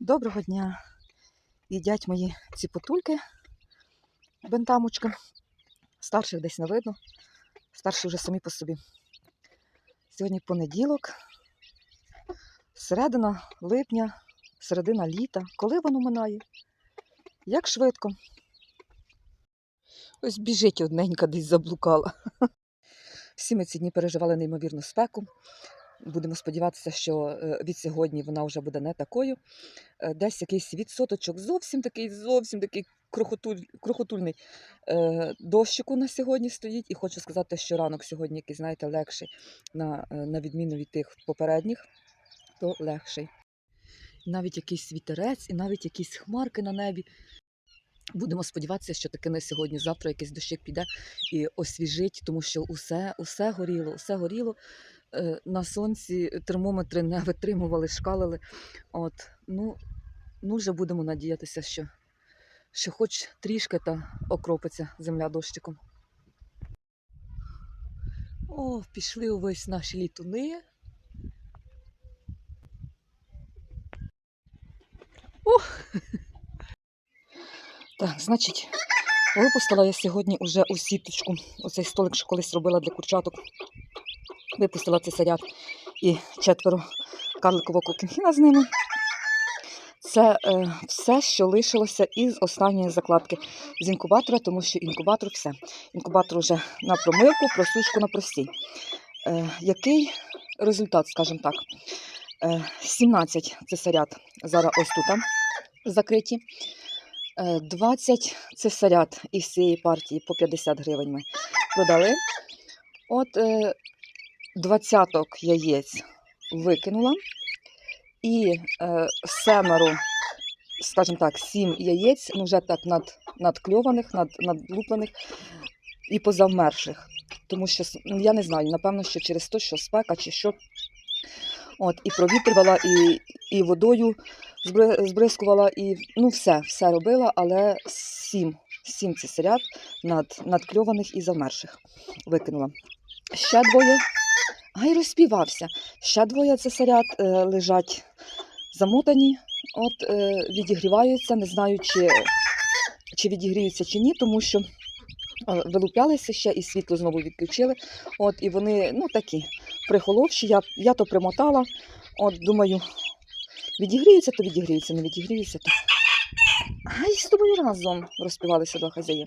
Доброго дня. Їдять мої ці потульки бентамочка. Старших десь не видно. Старші вже самі по собі. Сьогодні понеділок, середина липня, середина літа. Коли воно минає? Як швидко. Ось біжить одненька десь заблукала. Всі ми ці дні переживали неймовірну спеку. Будемо сподіватися, що е, від сьогодні вона вже буде не такою. Е, Десь якийсь відсоточок, зовсім такий, зовсім такий крохотуль, крохотульний е, дощику на сьогодні стоїть. І хочу сказати, що ранок сьогодні, який, знаєте, легший, на, на відміну від тих попередніх, то легший. Навіть якийсь вітерець, і навіть якісь хмарки на небі. Будемо сподіватися, що таки не сьогодні, завтра якийсь дощик піде і освіжить, тому що усе, усе горіло, усе горіло. Е, На сонці термометри не витримували, шкалили. От, ну, ну вже будемо надіятися, що, що хоч трішки та окропиться земля дощиком. О, пішли увесь наші літуни. О! Так, значить, випустила я сьогодні уже у сіточку. Оцей столик, що колись робила для курчаток. Випустила цей заряд і четверо карликового кокінгіна з ними. Це е, все, що лишилося із останньої закладки з інкубатора, тому що інкубатор все. Інкубатор вже на промивку, просушку на простій. Е, який результат, скажімо так? Е, 17 цесарят зараз ось тут закриті. Е, 20 цесарят із цієї партії по 50 гривень ми продали. От е, двадцяток яєць викинула. І е, семеро, скажімо так, сім яєць, ну вже так над, надкльованих, над, надлуплених і позавмерших. Тому що ну, я не знаю, напевно, що через те, що спека чи що. От, і провітрювала, і, і водою збри- збризкувала, і ну все, все робила, але сім, сім цесарят над, надкльованих і завмерших викинула. Ще двоє. Ай, розпівався. Ще двоє цесарят е, лежать замотані, от е, відігріваються, не знаю, чи, чи відігріються чи ні, тому що е, вилуплялися ще і світло знову відключили. От, і вони ну, такі прихоловші. Я, я то примотала. От, думаю, відігріються, то відігріються, не відігріються, то. Ай, з тобою разом розпівалися два хазяї.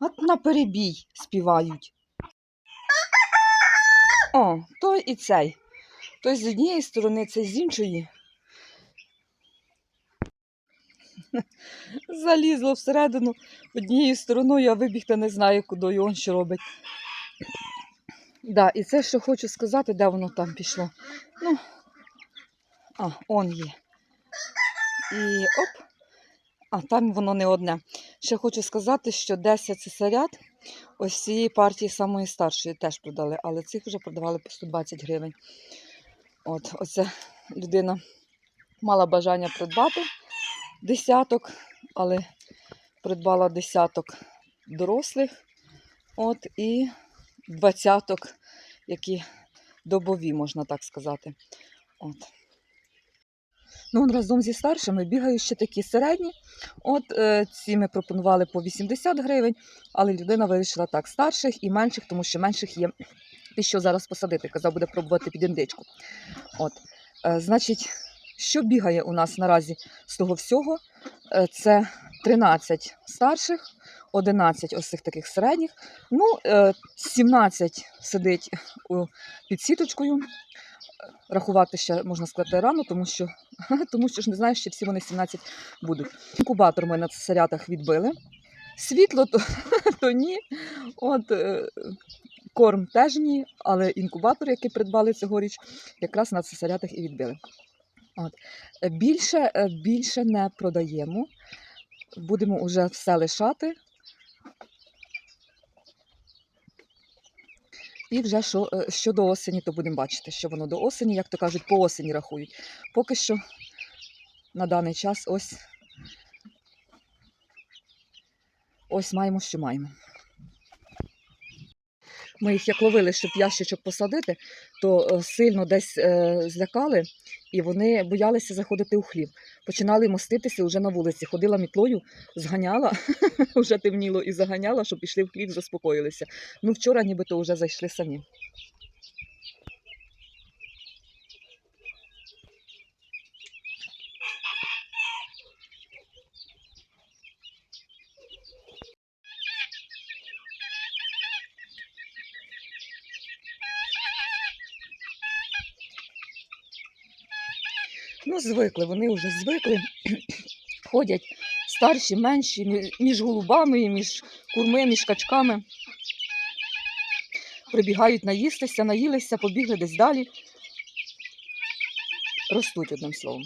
От на перебій співають. О, той і цей. Той з однієї сторони, цей з іншої. Залізло всередину однією стороною, а вибігти не знаю, куди і он що робить. Да, і це, що хочу сказати, де воно там пішло. Ну, а, он є. І оп. А, там воно не одне. Ще хочу сказати, що 10 цесарят ось цієї партії самої старшої теж продали, але цих вже продавали по 120 гривень. От, оце людина мала бажання придбати десяток, але придбала десяток дорослих, от, і двадцяток, які добові, можна так сказати. От. Ну, разом зі старшими бігають ще такі середні. От е, ці ми пропонували по 80 гривень, але людина вирішила так, старших і менших, тому що менших є під що зараз посадити. Казав, буде пробувати під індичку. От, е, значить, що бігає у нас наразі з того всього? Е, це 13 старших, 11 ось цих таких середніх. Ну, е, 17 сидить під сіточкою. Рахувати ще можна сказати рано, тому що, тому що ж не знаю, що всі вони 17 будуть. Інкубатор ми на цесарятах відбили. Світло то, то ні. От, е, корм теж ні, але інкубатор, який придбали цьогоріч, якраз на цесарятах і відбили. От. Е, Більше, е, більше не продаємо. Будемо вже все лишати. І вже що, е, що до осені, то будемо бачити, що воно до осені, як то кажуть, по осені рахують. Поки що на даний час ось, ось маємо, що маємо. Ми їх як ловили, щоб ящичок посадити, то е, сильно десь е, злякали, і вони боялися заходити у хлів. Починали моститися вже на вулиці. Ходила мітлою, зганяла, вже темніло і заганяла, щоб пішли в хлів, заспокоїлися. Ну, вчора нібито вже зайшли самі. Ну, звикли, вони вже звикли. Ходять старші, менші, між голубами, між курми, між качками. Прибігають наїстися, наїлися, побігли десь далі. Ростуть одним словом.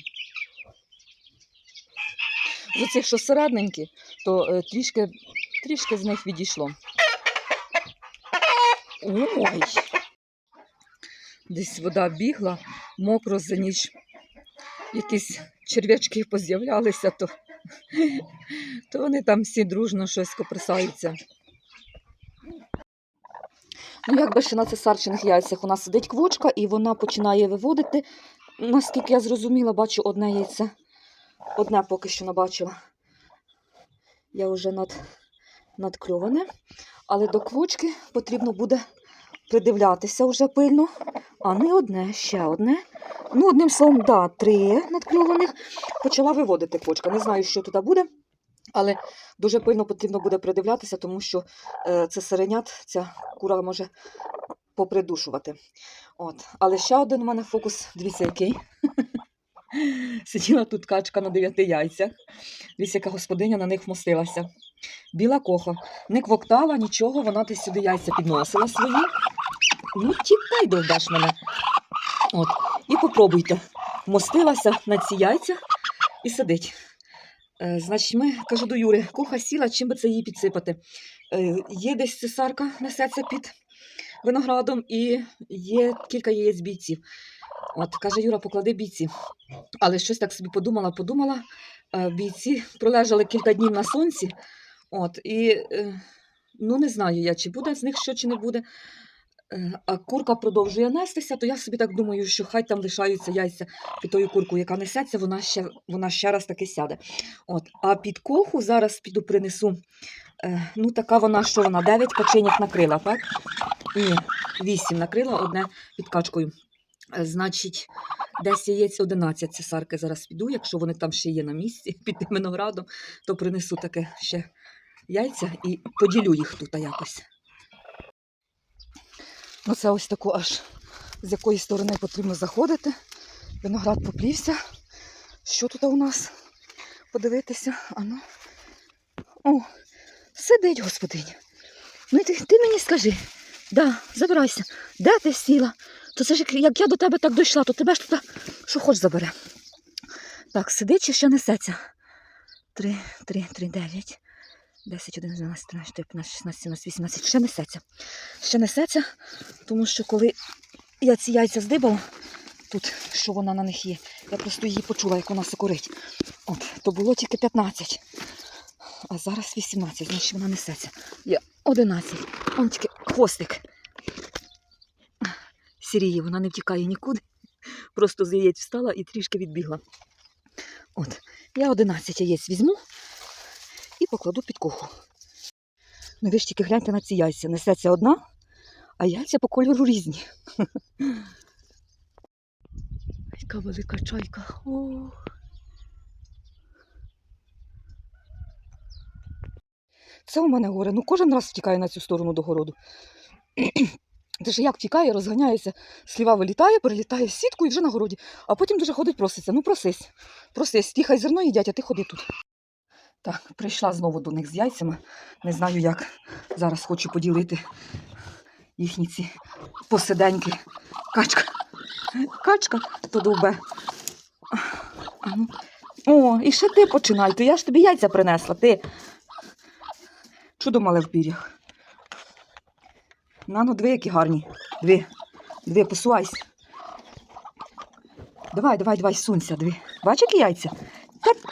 З оцих, що середненькі, то е, трішки, трішки з них відійшло. Ой! Десь вода бігла, мокро за ніч якісь черв'ячки поз'являлися, то, то вони там всі дружно щось копресаються. Ну, якби ще на цесарчиних яйцях у нас сидить квочка, і вона починає виводити. Наскільки я зрозуміла, бачу одне яйце. Одне поки що набачила. Я вже над, надкльоване. Але до квочки потрібно буде придивлятися вже пильно. А не одне, ще одне. Ну, одним словом, да, три надкльованих. Почала виводити квочка. Не знаю, що туди буде, але дуже пильно потрібно буде придивлятися, тому що е, це сиренят, ця кура може попридушувати. От. Але ще один у мене фокус, дивіться, який. Сиділа тут качка на дев'яти яйцях. Дивіться, яка господиня на них вмостилася. Біла коха. Не квоктала, нічого, вона десь сюди яйця підносила свої. Ну, тікай, довбеш мене. От. І попробуйте. Вмостилася на ці яйця і сидить. Е, значить, ми, кажу до Юри, куха сіла, чим би це їй підсипати. Е, є десь цесарка, несеться під виноградом, і є кілька яєць бійців. От, каже Юра, поклади бійці. Але щось так собі подумала, подумала. Е, бійці пролежали кілька днів на сонці. От, і е, ну не знаю я, чи буде з них що, чи не буде. Е, А курка продовжує нестися, то я собі так думаю, що хай там лишаються яйця під тою куркою, яка несеться, вона ще, вона ще раз таки сяде. От. А під коху зараз піду принесу. Е, ну, така вона, що вона 9 каченів накрила, так? Ні, 8 накрила, одне під качкою. Значить, десь яєць 11 цесарки зараз піду. Якщо вони там ще є на місці під виноградом, то принесу таке ще яйця і поділю їх тут якось. Ну, це ось таку аж з якої сторони потрібно заходити. Виноград поплівся. Що тут у нас? Подивитися. Ану. О, сидить господиня. Ну ти, ти мені скажи. Да, забирайся. Де ти сіла? То це ж як, я до тебе так дійшла, то тебе ж тут що хоч забере. Так, сидить чи ще несеться? 3, 3, 3, 9, 10, 11, 12, 13, 14, 15, 16, 17, 18. Ще несеться. Ще несеться, тому що коли я ці яйця здибала, тут, що вона на них є, я просто її почула, як вона сокорить. От, то було тільки 15. А зараз 18, значить вона несеться. Є 11. Он тільки хвостик. Сіріє, вона не втікає нікуди. Просто з яєць встала і трішки відбігла. От, я 11 яєць візьму і покладу під куху. Ну ви ж тільки гляньте на ці яйця. Несеться одна, а яйця по кольору різні. Яка велика чайка. О. Це у мене горе. Ну кожен раз втікає на цю сторону до городу. Ти ж як втікає, розганяється, сліва вилітає, перелітає в сітку і вже на городі. А потім дуже ходить проситься. Ну просись. Просись, ті хай зерно їдять, а ти ходи тут. Так, прийшла знову до них з яйцями. Не знаю як. Зараз хочу поділити їхні ці посиденьки. Качка. Качка то довбе. Ну. О, і ще ти починай, то я ж тобі яйця принесла, ти. Чудо мале в пір'ях. На, ну, дві які гарні. Дві. Дві, посувайся. Давай, давай, давай, сунься, дві. Бач, які яйця?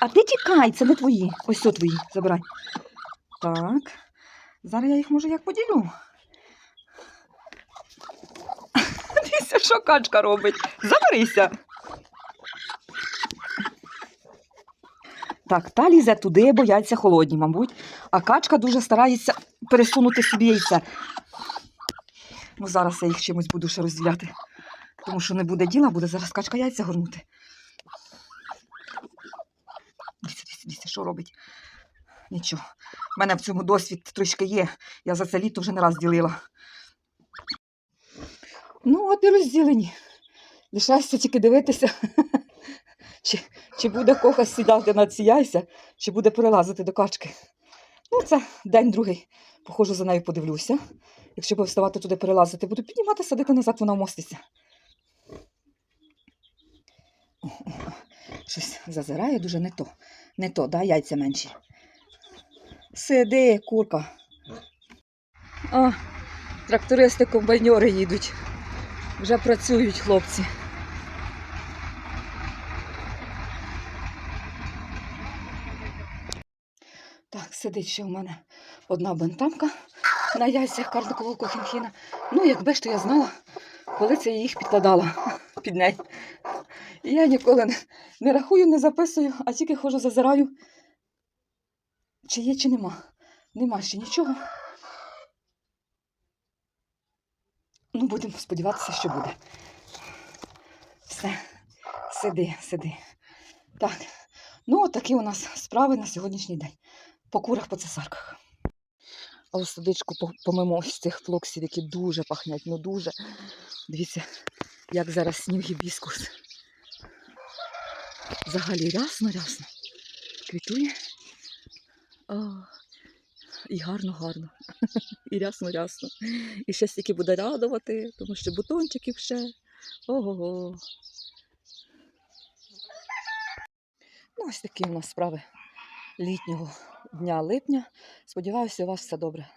А ти тікай, це не твої. Ось це твої, забирай. Так. Зараз я їх може як поділю. Дивися, що качка робить. Заберися. Так, та лізе туди, бо яйця холодні, мабуть. А качка дуже старається пересунути собі яйце. Ну, зараз я їх чимось буду ще розділяти. Тому що не буде діла, буде зараз качка яйця горнути. Дивіться, дивіться, дивіться, що робить. Нічого. У мене в цьому досвід трошки є. Я за це літо вже не раз ділила. Ну, от і розділені. Лишається тільки дивитися, чи, чи буде кохась сідати на ці яйця, чи буде перелазити до качки. Ну, це день другий. Походжу за нею, подивлюся. Якщо буде вставати туди перелазити, буду піднімати, садити назад, вона вмоститься. Щось зазирає дуже не то. Не то, да, яйця менші. Сиди, курка. А, трактористи, комбайньори їдуть. Вже працюють хлопці. Так, сидить ще в мене одна бентамка на яйцях карликового кохінхіна. Ну, якби ж то я знала, коли це я їх підкладала під неї. І я ніколи не, не рахую, не записую, а тільки ходжу, зазираю, чи є, чи нема. Нема ще нічого. Ну, будемо сподіватися, що буде. Все, сиди, сиди. Так, ну, от такі у нас справи на сьогоднішній день. По курах, по цесарках. А у садичку помимо ось цих флоксів, які дуже пахнять, ну дуже. Дивіться, як зараз сніг гібіскус. Взагалі рясно, рясно. Квітує. О, і гарно, гарно. І рясно, рясно. І ще стільки буде радувати, тому що бутончиків ще. Ого-го. Ну, ось такі у нас справи літнього дня липня. Сподіваюся, у вас все добре.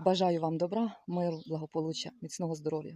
Бажаю вам добра, миру, благополуччя, міцного здоров'я.